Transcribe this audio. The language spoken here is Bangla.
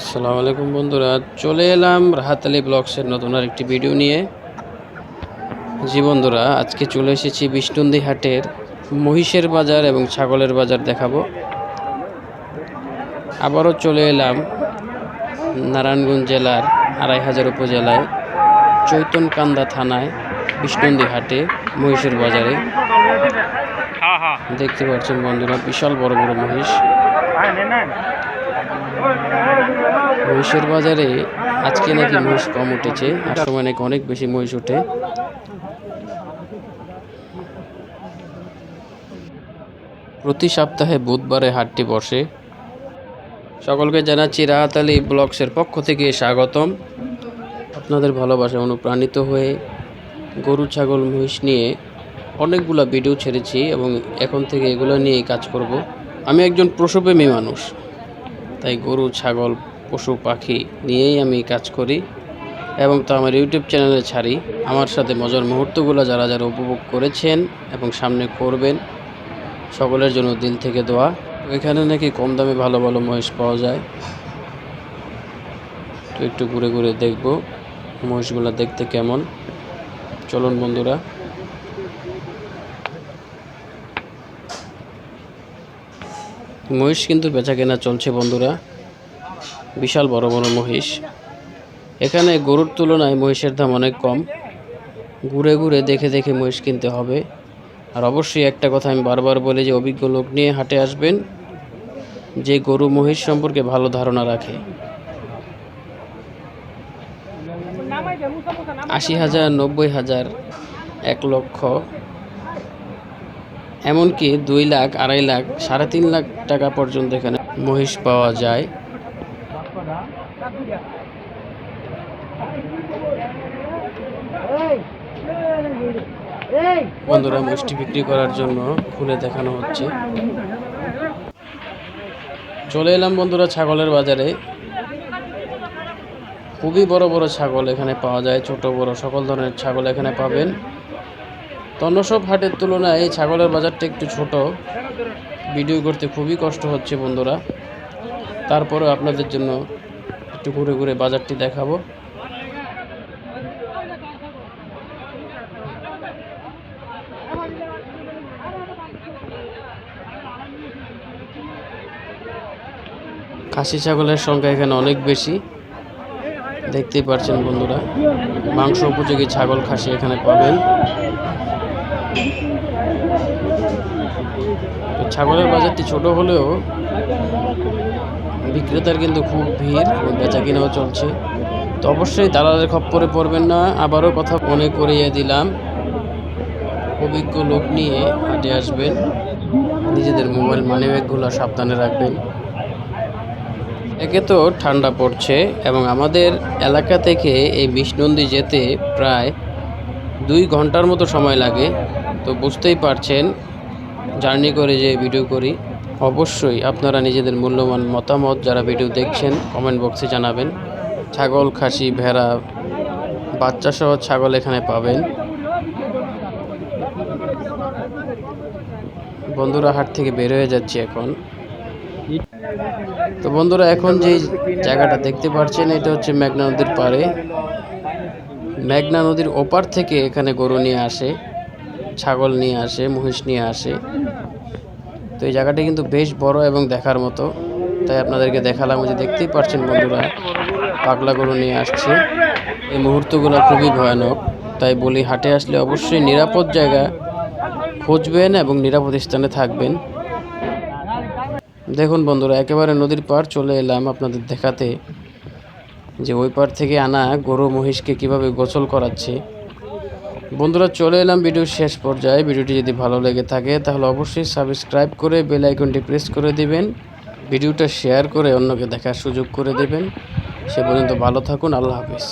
আসসালামু আলাইকুম বন্ধুরা চলে এলাম রাহাত আলী ব্লগসের নতুন আর একটি ভিডিও নিয়ে। জি বন্ধুরা আজকে চলে এসেছি বিষ্ণুন্দি হাটের মহিষের বাজার এবং ছাগলের বাজার দেখাবো। আবারও চলে এলাম নারায়ণগঞ্জ জেলার আড়াই হাজার উপজেলায় চৈতনকান্দা থানায় বিষ্ণুন্দি হাটে মহিষের বাজারে। হ্যাঁ হ্যাঁ। দেখতে পাচ্ছেন বন্ধুরা বিশাল বড় বড় মহিষ। মহিষের বাজারে আজকে নাকি মহিষ কম উঠেছে, আর সময় নাকি অনেক বেশি মহিষ উঠে প্রতি সপ্তাহে বুধবারে হাটটি বসে। সকলকে জানাচ্ছি রাহাত আলী ব্লগসের পক্ষ থেকে স্বাগতম। আপনাদের ভালোবাসায় অনুপ্রাণিত হয়ে গরু, ছাগল, মহিষ নিয়ে অনেকগুলো ভিডিও ছেড়েছি এবং এখন থেকে এগুলো নিয়েই কাজ করব। আমি একজন পশুপ্রেমী মানুষ। তাই গরু, ছাগল, পশু, পাখি নিয়েই আমি কাজ করি এবং তা আমার ইউটিউব চ্যানেলে ছাড়ি। আমার সাথে মজার মুহূর্তগুলো যারা যারা উপভোগ করেছেন এবং সামনে করবেন, সকলের জন্য দিল থেকে দোয়া। এখানে নাকি কম দামে ভালো ভালো মহিষ পাওয়া যায়। তো একটু ঘুরে ঘুরে দেখব মহিষগুলো দেখতে কেমন। চলুন বন্ধুরা। মহিষ কিন্তু বেচা কেনা চলছে বন্ধুরা। বিশাল বড় বড় মহিষ। এখানে গরুর তুলনায় মহিষের দাম অনেক কম। ঘুরে ঘুরে দেখে দেখে মহিষ কিনতে হবে। আর অবশ্যই একটা কথা আমি বারবার বলি যে, অভিজ্ঞ লোক নিয়ে হাটে আসবেন যে গরু মহিষ সম্পর্কে ভালো ধারণা রাখে। আশি হাজার, নব্বই হাজার, এক লক্ষ এমনকি দুই লাখ, আড়াই লাখ, সাড়ে তিন লাখ টাকা পর্যন্ত এখানে মহিষ পাওয়া যায়। বন্ধুরা মিষ্টি বিক্রি করার জন্য খুলে দেখানো হচ্ছে। চলে এলাম বন্ধুরা ছাগলের বাজারে। খুবই বড় বড় ছাগল এখানে পাওয়া যায়, ছোট বড়, সকল ধরনের ছাগল এখানে পাবেন। সব হাটের তুলনায় এই ছাগলের বাজারটা একটু ছোট। ভিডিও করতে খুবই কষ্ট হচ্ছে বন্ধুরা। তারপরে আপনাদের জন্য একটু ঘুরে ঘুরে বাজারটি দেখাবো। খাসি ছাগলের সংখ্যা এখানে অনেক বেশি। দেখতেই পাচ্ছেন বন্ধুরা, মাংস উপযোগী ছাগল খাসি এখানে পাবেন। ছাগলের বাজারটি ছোট হলেও বিক্রেতার কিন্তু খুব ভিড় এবং বেচা কিনাও চলছে। তো অবশ্যই দালালের খপ্পরে পড়বেন না, আবারও কথা মনে করিয়ে দিলাম। অভিজ্ঞ লোক নিয়ে হাটে আসবেন, নিজেদের মোবাইল মানি ব্যাগগুলো সাবধানে রাখবেন। একে তো ঠান্ডা পড়ছে এবং আমাদের এলাকা থেকে এই বিষ্ণন্দী যেতে প্রায় দুই ঘণ্টার মতো সময় লাগে। তো বুঝতেই পারছেন, জার্নি করে যে ভিডিও করি। অবশ্যই আপনারা নিজেদের মূল্যবান মতামত যারা ভিডিও দেখছেন, কমেন্ট বক্সে জানাবেন। ছাগল, খাসি, ভেড়া বাচ্চা সহ ছাগল এখানে পাবেন। বন্ধুরা, হাট থেকে বের হয়ে যাচ্ছি এখন। তো বন্ধুরা, এখন যে জায়গাটা দেখতে পাচ্ছেন, এটা হচ্ছে মেঘনা নদীর পাড়ে। মেঘনা নদীর ওপার থেকে এখানে গরু নিয়ে আসে, ছাগল নিয়ে আসে, মহিষ নিয়ে আসে। তো এই জায়গাটা কিন্তু বেশ বড় এবং দেখার মতো। তাই আপনাদেরকে দেখালাম যে দেখতেই পাচ্ছেন বন্ধুরা, পাগলা গরু নিয়ে আসছে। এই মুহূর্তগুলো খুবই ভয়ানক। তাই বলি, হাটে আসলে অবশ্যই নিরাপদ জায়গা খুঁজবেন এবং নিরাপদ স্থানে থাকবেন। দেখুন বন্ধুরা, একেবারে নদীর পার চলে এলাম আপনাদের দেখাতে যে ওই পার থেকে আনা গরু মহিষকে কীভাবে গোসল করাচ্ছে। বন্ধুরা, চলে এলাম ভিডিওর শেষ পর্যায়ে। ভিডিওটি যদি ভালো লেগে থাকে, তাহলে অবশ্যই সাবস্ক্রাইব করে বেল আইকনটি প্রেস করে দিবেন। ভিডিওটা শেয়ার করে অন্যকে দেখার সুযোগ করে দেবেন। সে পর্যন্ত ভালো থাকুন, আল্লাহ হাফিজ।